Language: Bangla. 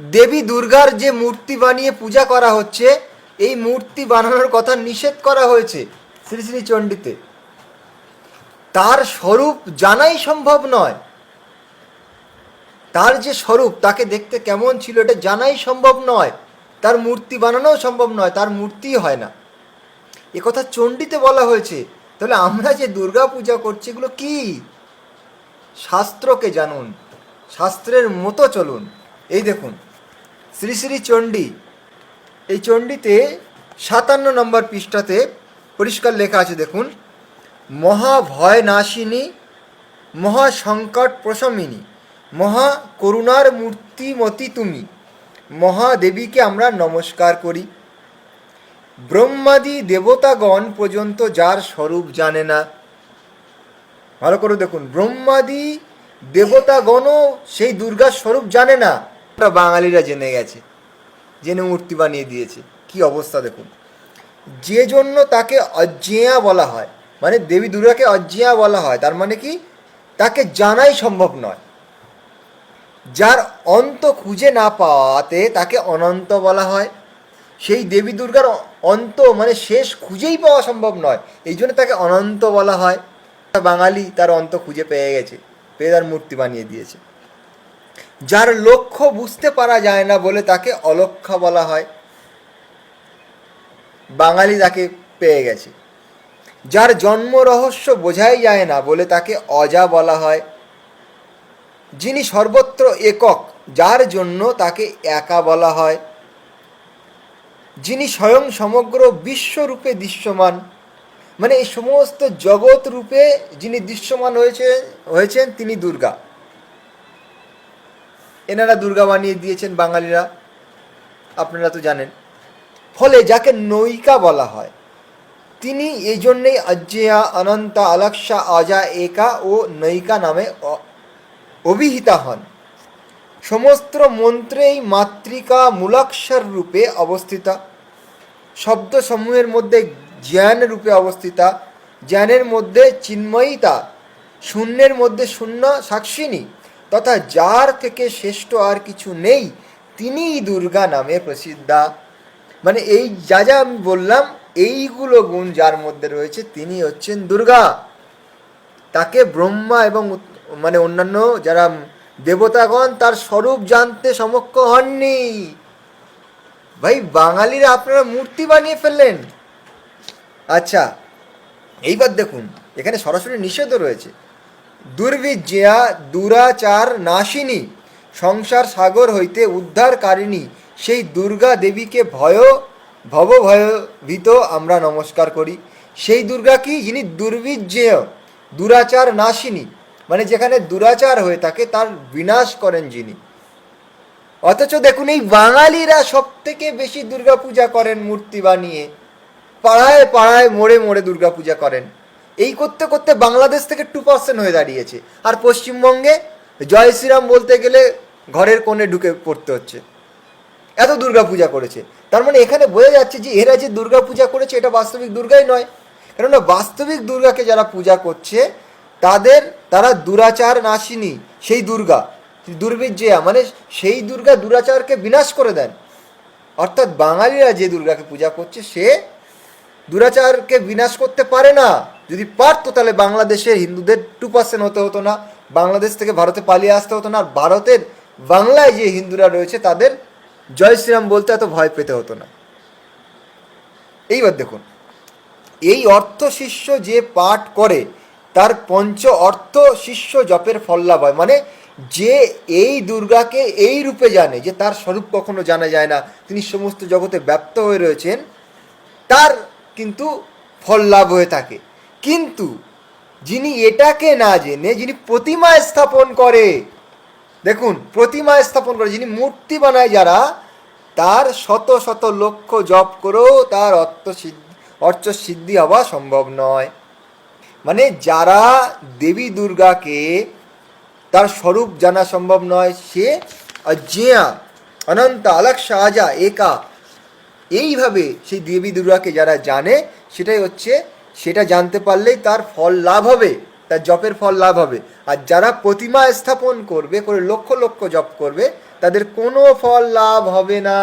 দেবী দুর্গার যে মূর্তি বানিয়ে পূজা করা হচ্ছে, এই মূর্তি বানানোর কথা নিষেধ করা হয়েছে শ্রী শ্রী চণ্ডীতে তার স্বরূপ জানাই সম্ভব নয়। তার যে স্বরূপ, তাকে দেখতে কেমন ছিল এটা জানাই সম্ভব নয়। তার মূর্তি বানানোও সম্ভব নয়, তার মূর্তিই হয় না। কথা চণ্ডীতে বলা হয়েছে। তাহলে আমরা যে দুর্গা পূজা করছি, এগুলো কি? শাস্ত্রকে জানুন, শাস্ত্রের মতো চলুন। এই দেখুন। শ্রী শ্রী চণ্ডী। এই চণ্ডীতে সাতান্ন নম্বর পৃষ্ঠাতে পরিষ্কার লেখা আছে, দেখুন। মহাভয় নাশিনী মহা সংকট প্রশমিনী মহা করুণার মূর্তিমতি তুমি, মহাদেবীকে আমরা নমস্কার করি। ব্রহ্মাদি দেবতাগণ পর্যন্ত যার স্বরূপ জানে না। ভালো করে দেখুন, ব্রহ্মাদি দেবতাগণও সেই দুর্গার স্বরূপ জানে না। বাঙালিরা জেনে গেছে, জেনে মূর্তি বানিয়ে দিয়েছে। কি অবস্থা দেখুন। যে জন্য তাকে অজ্ঞেয়া বলা হয় মানে দেবী দুর্গাকে অজ্ঞেয়া বলা হয়, তার মানে কি? তাকে জানাই সম্ভব নয়। যার অন্ত খুঁজে না পাওয়াতে তাকে অনন্ত বলা হয়। সেই দেবী দুর্গার অন্ত মানে শেষ খুঁজেই পাওয়া সম্ভব নয়। এই জন্য তাকে অনন্ত বলা হয়। বাঙালি তার অন্ত খুঁজে পেয়ে গেছে, পেয়ে তার মূর্তি বানিয়ে দিয়েছে। যার লক্ষ্য বুঝতে পারা যায় না বলে তাকে অলক্ষ্য বলা হয়। বাঙালি তাকে পেয়ে গেছে। যার জন্ম রহস্য বোঝাই যায় না বলে তাকে অজা বলা হয়। যিনি সর্বত্র একক, যার জন্য তাকে একা বলা হয়। যিনি স্বয়ং সমগ্র বিশ্বরূপে দৃশ্যমান মানে এই সমস্ত জগৎ রূপে যিনি দৃশ্যমান হয়েছে, হয়েছেন তিনি দুর্গা। এনারা দুর্গা বানিয়ে দিয়েছেন বাঙালিরা, আপনারা তো জানেন। ফলে যাকে নৈকা বলা হয়, তিনি এই জন্যেই অজ্জেয়া অনন্তা আলাক্সা আজা একা ও নৈকা নামে অভিহিতা হন। সমস্ত মন্ত্রেই মাতৃকা মূলাক্ষর রূপে অবস্থিতা, শব্দসমূহের মধ্যে জ্ঞান রূপে অবস্থিতা, জ্ঞানের মধ্যে চিন্ময়িতা, শূন্যের মধ্যে শূন্য সাক্ষিনী তথা যার থেকে শ্রেষ্ঠ আর কিছু নেই, তিনিই দুর্গা নামে প্রসিদ্ধা। মানে এই যা যা আমি বললাম, এইগুলো গুণ যার মধ্যে রয়েছে, তিনি হচ্ছেন দুর্গা। তাকে ব্রহ্মা এবং মানে অন্যান্য যারা দেবতাগণ, তার স্বরূপ জানতে সমক্ষ হননি। ভাই, বাঙালিরা আপনারা মূর্তি বানিয়ে ফেললেন। আচ্ছা এইবার দেখুন, এখানে সরাসরি নিষেধও রয়েছে। দুর্বিজয়া দুরাচার নাশিনী, সংসার সাগর হইতে উদ্ধারকারিণী, সেই দুর্গা দেবীকে ভয় ভব ভয়ভীত আমরা নমস্কার করি। সেই দুর্গা কি? যিনি দুর্বিজয় দুরাচার নাশিনী মানে যেখানে দুরাচার হয়ে থাকে, তার বিনাশ করেন যিনি। অথচ দেখুন, এই বাঙালিরা সব থেকে বেশি দুর্গাপূজা করেন মূর্তি বানিয়ে। পাড়ায় পাড়ায় মোড়ে মোড়ে দুর্গাপূজা করেন। এই করতে করতে বাংলাদেশ থেকে টু পার্সেন্ট হয়ে দাঁড়িয়েছে। আর পশ্চিমবঙ্গে জয় শ্রীরাম বলতে গেলে ঘরের কোণে ঢুকে পড়তে হচ্ছে। এত দুর্গাপূজা করেছে। তার মানে এখানে বোঝা যাচ্ছে যে এরা যে দুর্গাপূজা করেছে, এটা বাস্তবিক দুর্গাই নয়। কেননা বাস্তবিক দুর্গাকে যারা পূজা করছে, তাদের, তারা দুরাচার নাশিনী, সেই দুর্গা। দুর্বিজয়া মানে সেই দুর্গা দুরাচারকে বিনাশ করে দেন। অর্থাৎ বাঙালিরা যে দুর্গাকে পূজা করছে, সে দুরাচারকে বিনাশ করতে পারে না। যদি পারতো তাহলে বাংলাদেশের হিন্দুদের টু পার্সেন্ট হতে হতো না, বাংলাদেশ থেকে ভারতে পালিয়ে আসতে হতো না, আর ভারতের বাংলায় যে হিন্দুরা রয়েছে তাদের জয় শ্রীরাম বলতে এত ভয় পেতে হতো না। এইবার দেখুন, এই অর্থ শিষ্য যে পাঠ করে, তার পঞ্চ অর্থ শিষ্য জপের ফল লাভ হয়। মানে যে এই দুর্গাকে এই রূপে জানে, যে তার স্বরূপ কখনো জানা যায় না, তিনি সমস্ত জগতে ব্যপ্ত হয়ে রয়েছেন, তার কিন্তু ফল লাভ হয়ে থাকে। কিন্তু যিনি এটাকে না জেনে, যিনি প্রতিমা স্থাপন করে, দেখুন, প্রতিমা স্থাপন করে, যিনি মূর্তি বানায় যারা, তার শত শত লক্ষ জপ করেও তার অর্থ সিদ্ধি অর্থ সিদ্ধি হওয়া সম্ভব নয়। মানে যারা দেবী দুর্গাকে তার স্বরূপ জানা সম্ভব নয়, সে অজ্ঞেয়া, অনন্ত, আলাক আজা একা, এইভাবে সেই দেবী দুর্গাকে যারা জানে, সেটাই হচ্ছে সেটা জানতে পারলেই তার ফল লাভ হবে, তার জপের ফল লাভ হবে। আর যারা প্রতিমা স্থাপন করবে, করে লক্ষ লক্ষ জপ করবে, তাদের কোনো ফল লাভ হবে না।